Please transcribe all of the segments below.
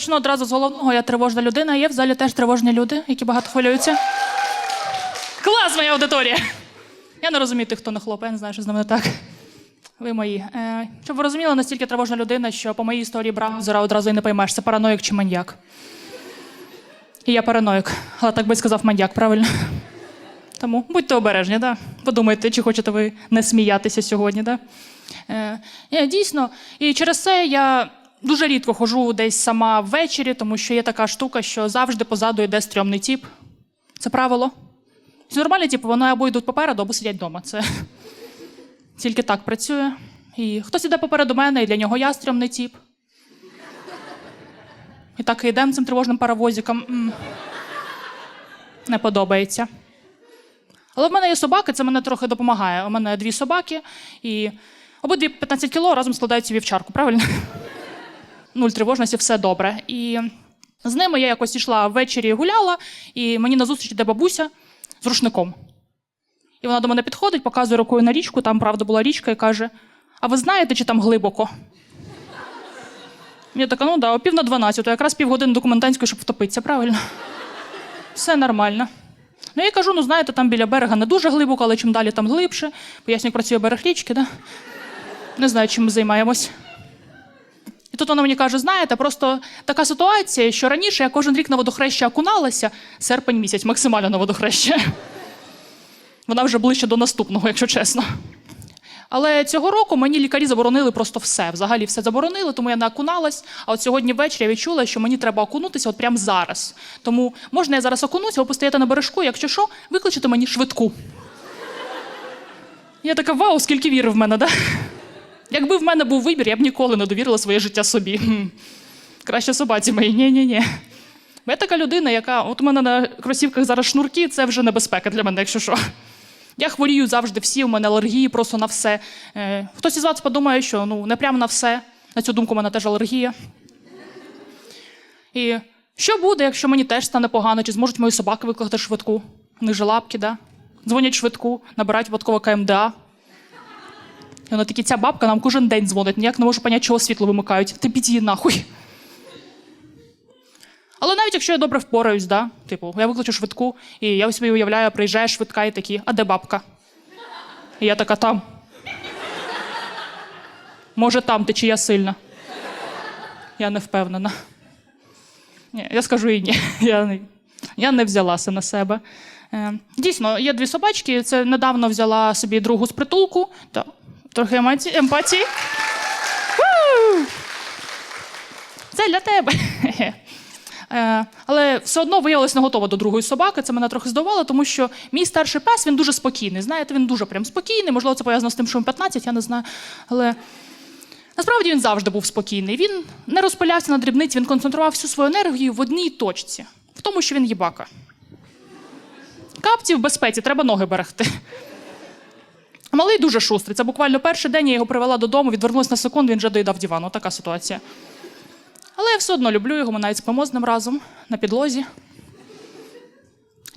почну одразу з головного. Я тривожна людина. Є в залі теж тривожні люди, які багато хвилюються. Клас, моя аудиторія! Я не розумію тих, хто не хлопає, я не знаю, що з ними не так. Ви мої. Е, щоб ви розуміли, настільки тривожна людина, що по моїй історії браузера одразу і не поймеш, це параноїк чи маньяк. І я параноїк, але так би сказав маньяк, правильно? Тому будьте обережні, да? подумайте, чи хочете ви не сміятися сьогодні. Да? Е, дійсно, і через це я дуже рідко ходжу десь сама ввечері, тому що є така штука, що завжди позаду йде стрьомний тіп. Це правило. Всі нормальні типи, вони або йдуть попереду, або сидять вдома. Це тільки так працює. І хтось іде попереду мене, і для нього я стрьомний тіп. І так і йдемо цим тривожним паровозиком. Не подобається. Але в мене є собаки, це мене трохи допомагає. У мене дві собаки, і обидві 15 кіло разом складаються вівчарку, правильно? Нуль тривожності, все добре. І з ними я якось йшла ввечері гуляла, і мені назустріч йде бабуся з рушником. І вона до мене підходить, показує рукою на річку, там правда була річка, і каже: А ви знаєте, чи там глибоко? Я така, ну да, о пів на 12, якраз півгодини до комендантської, щоб втопитися, правильно? Все нормально. Ну, я кажу, ну знаєте, там біля берега не дуже глибоко, але чим далі, там глибше. Поясню, як працює берег річки, да? Не знаю, чим ми займаємось. Тут вона мені каже: знаєте, просто така ситуація, що раніше я кожен рік на водохреща окуналася, серпень місяць, максимально на водохреща. Вона вже ближче до наступного, якщо чесно. Але цього року мені лікарі заборонили просто все. Взагалі все заборонили, тому я не окуналась. А от сьогодні ввечері я відчула, що мені треба окунутися от прямо зараз. Тому можна я зараз окунуся, ви постояти на бережку, якщо що, викличете мені швидку. Я така, вау, скільки віри в мене, да? Якби в мене був вибір, я б ніколи не довірила своє життя собі. Краще собаці моїй. Ні-ні-ні. Бо я така людина, яка. От у мене на кросівках зараз шнурки, це вже небезпека для мене, якщо що. Я хворію завжди всі, у мене алергії просто на все. Е, хтось із вас подумає, що ну не прямо на все. На цю думку у мене теж алергія. І що буде, якщо мені теж стане погано, чи зможуть мої собаки викликати швидку? Них же лапки, да? Дзвонять швидку, набирають випадково КМДА. І вона такі, ця бабка нам кожен день дзвонить, ніяк не можу поняти, чого світло вимикають. Ти підь нахуй. Але навіть якщо я добре впораюсь, да? типу, я викличу швидку, і я собі уявляю, приїжджає швидка і такі, а де бабка? І я така там. Може, там ти чи я сильна? Я не впевнена. Ні, я скажу і ні. Я не, я не взялася на себе. Е, дійсно, є дві собачки. Це недавно взяла собі другу з притулку. Трохи емаці- емпатії. Це для тебе. Е, але все одно виявилась не готова до другої собаки. Це мене трохи здивувало, тому що мій старший пес він дуже спокійний. Знаєте, він дуже прям спокійний. Можливо, це пов'язано з тим, що йому 15, я не знаю. Але насправді він завжди був спокійний. Він не розпилявся на дрібниці, він концентрував всю свою енергію в одній точці, в тому, що він їбака. Капці в безпеці, треба ноги берегти. Малий дуже шустрий. Це буквально перший день я його привела додому, відвернулася на секунду, він вже доїдав дивану. Така ситуація. Але я все одно люблю його, ми навіть спимо з ним разом на підлозі.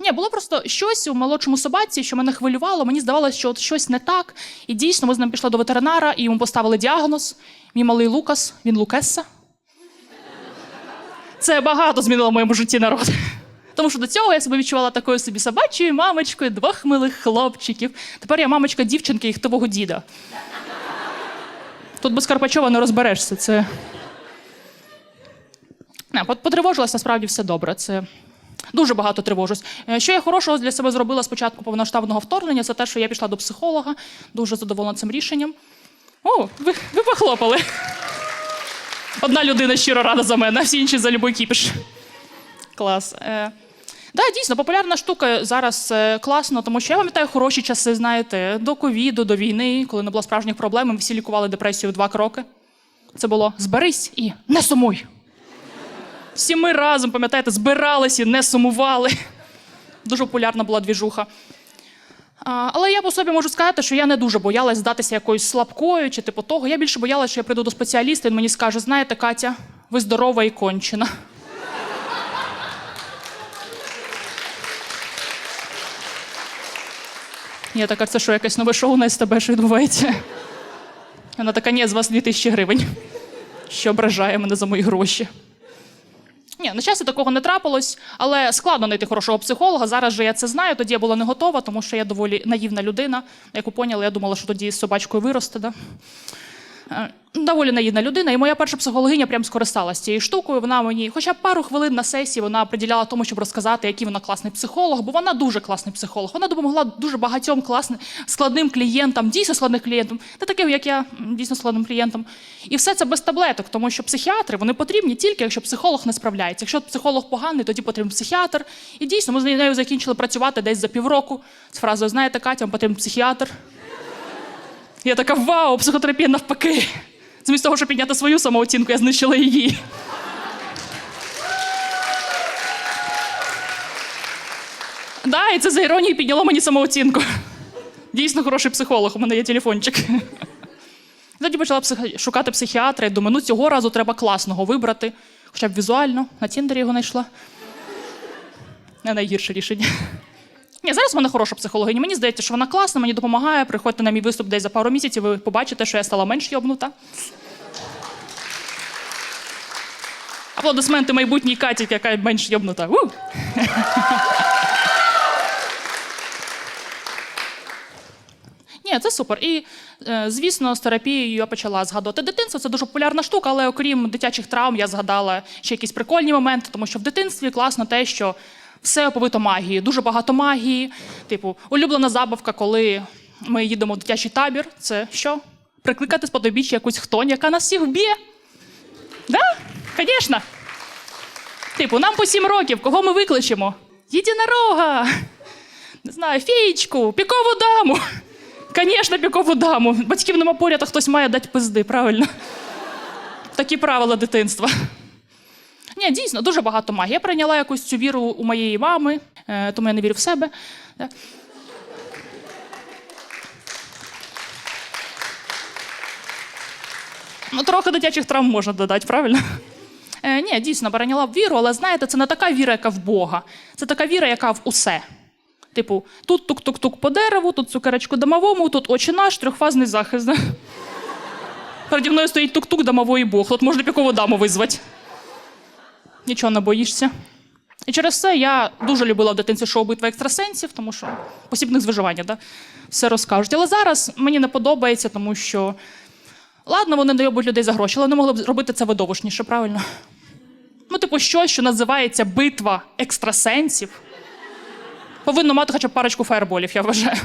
Ні, було просто щось у молодшому собаці, що мене хвилювало. Мені здавалося, що от щось не так. І дійсно, ми з ним пішли до ветеринара, і йому поставили діагноз. Мій малий Лукас, він Лукесса. Це багато змінило в моєму житті народ. Тому що до цього я себе відчувала такою собі собачою мамочкою, двох милих хлопчиків. Тепер я мамочка дівчинки і хтивого діда. Тут без Карпачова не розберешся. Це. Не, насправді все добре. Це дуже багато тривожусь. Е, Що я хорошого для себе зробила з початку повноштабного вторгнення, це те, що я пішла до психолога, дуже задоволена цим рішенням. О, ви, ви похлопали. Одна людина щиро рада за мене, всі інші за любой кіпіш. Клас. Да, дійсно, популярна штука зараз е, класно, тому що я пам'ятаю хороші часи, знаєте, до ковіду, до війни, коли не було справжніх проблем, ми всі лікували депресію два кроки. Це було зберись і не сумуй. Всі ми разом, пам'ятаєте, збиралися, і не сумували. Дуже популярна була двіжуха. А, але я по собі можу сказати, що я не дуже боялась здатися якоюсь слабкою чи типу того. Я більше боялася, що я прийду до спеціаліста, і він мені скаже: знаєте, Катя, ви здорова і кончена. Я така, це що, якесь нове шоу на СТБ, що відбувається? Вона така, ні, з вас 2000 гривень, що ображає мене за мої гроші. Ні, на щастя, такого не трапилось, але складно знайти хорошого психолога. Зараз же я це знаю. Тоді я була не готова, тому що я доволі наївна людина. Яку поняла, я думала, що тоді з собачкою виросте. Да? Е, Доволі наївна людина, і моя перша психологиня прям скористалася цією штукою. Вона мені, хоча б пару хвилин на сесії, вона приділяла тому, щоб розказати, який вона класний психолог, бо вона дуже класний психолог. Вона допомогла дуже багатьом класним складним клієнтам, дійсно складним клієнтам, не таким, як я, дійсно складним клієнтам. І все це без таблеток, тому що психіатри вони потрібні тільки, якщо психолог не справляється. Якщо психолог поганий, тоді потрібен психіатр. І дійсно, ми з нею закінчили працювати десь за півроку з фразою: знаєте, Катя, вам потрібен психіатр. Я така вау, психотерапія навпаки. Замість того, щоб підняти свою самооцінку, я знищила її. Да, і це за іронією підняло мені самооцінку. Дійсно хороший психолог, у мене є телефончик. Тоді почала шукати психіатра і думаю, ну цього разу треба класного вибрати, хоча б візуально, на Тіндері його знайшла. Не найгірше рішення. Ні, зараз в мене хороша психологиня. Мені здається, що вона класна, мені допомагає. Приходьте на мій виступ десь за пару місяців, ви побачите, що я стала менш йобнута. Аплодисменти майбутній Каті, яка менш йобнута. У! Ні, це супер. І, е, звісно, з терапією я почала згадувати дитинство. Це дуже популярна штука, але окрім дитячих травм, я згадала ще якісь прикольні моменти, тому що в дитинстві класно те, що все оповито магією, дуже багато магії. Типу, улюблена забавка, коли ми їдемо в дитячий табір. Це що? Прикликати з подобіччя якусь хтонь, яка нас всіх вб'є. Да? Звісно. Типу, нам по сім років, кого ми викличемо? Єдинорога, не знаю, феєчку, пікову даму. Звісно, пікову даму. Батьків нема поряд, а хтось має дати пизди, правильно? Такі правила дитинства. Ні, дійсно, дуже багато магії. Я прийняла якусь цю віру у моєї мами, е, тому я не вірю в себе. Ну, трохи дитячих травм можна додати, правильно? Е, ні, дійсно, перейняла б віру, але знаєте, це не така віра, яка в Бога. Це така віра, яка в усе. Типу, тут тук-тук-тук по дереву, тут цукерочку домовому, тут очі наш, трьохфазний захист. Переді мною стоїть тук-тук домовий Бог. Тут можна пікову даму визвати. Нічого не боїшся. І через це я дуже любила в дитинстві шоу битва екстрасенсів, тому що посібник з да? все розкажуть. Але зараз мені не подобається, тому що ладно, вони дойобують людей за гроші, але вони могли б зробити це видовищніше, правильно? Ну, типу, щось, що називається битва екстрасенсів, повинно мати хоча б парочку фаерболів, я вважаю.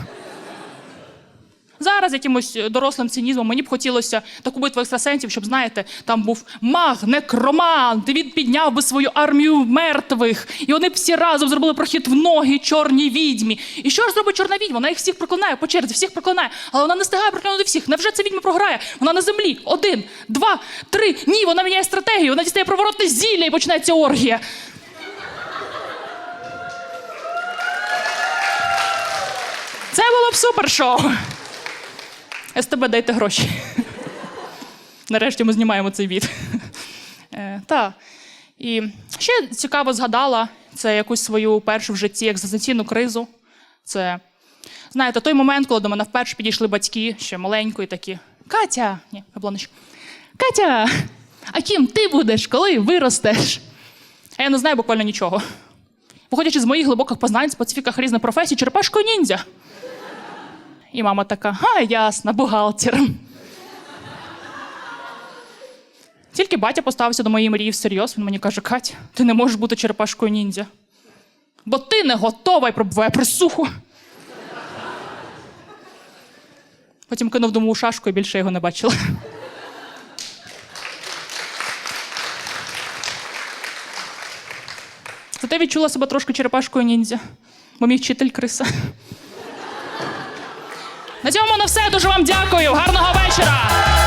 Зараз якимось дорослим цинізмом мені б хотілося таку битву екстрасенсів, щоб, знаєте, там був маг, некромант, він підняв би свою армію мертвих, і вони б всі разом зробили прохід в ноги чорній відьмі. І що ж зробить чорна відьма? Вона їх всіх проклинає по черзі, всіх проклинає, але вона не встигає проклинати всіх. Невже ця відьма програє? Вона на землі. Один, два, три. Ні, вона міняє стратегію, вона дістає приворотне зілля і починається оргія. Це було б супер шоу. СТБ дайте гроші. Нарешті ми знімаємо цей від. Е, та. І ще цікаво згадала це якусь свою першу в житті екзистенційну кризу. Це, знаєте, той момент, коли до мене вперше підійшли батьки, ще маленької такі. Катя! Ні, Яблонич. Катя! А ким ти будеш, коли виростеш? А я не знаю буквально нічого. Виходячи з моїх глибоких познань специфіках різних професій, черепашкою ніндзя. І мама така: а, ясно, бухгалтером. Тільки батя поставився до моєї мрії всерйоз, він мені каже: Катя, ти не можеш бути черепашкою ніндзя. Бо ти не готова і пробуває присуху. Потім кинув дому у шашку і більше його не бачила. Зате відчула себе трошки черепашкою ніндзя, бо мій вчитель криса. На цьому на все. Дуже вам дякую. Гарного вечора.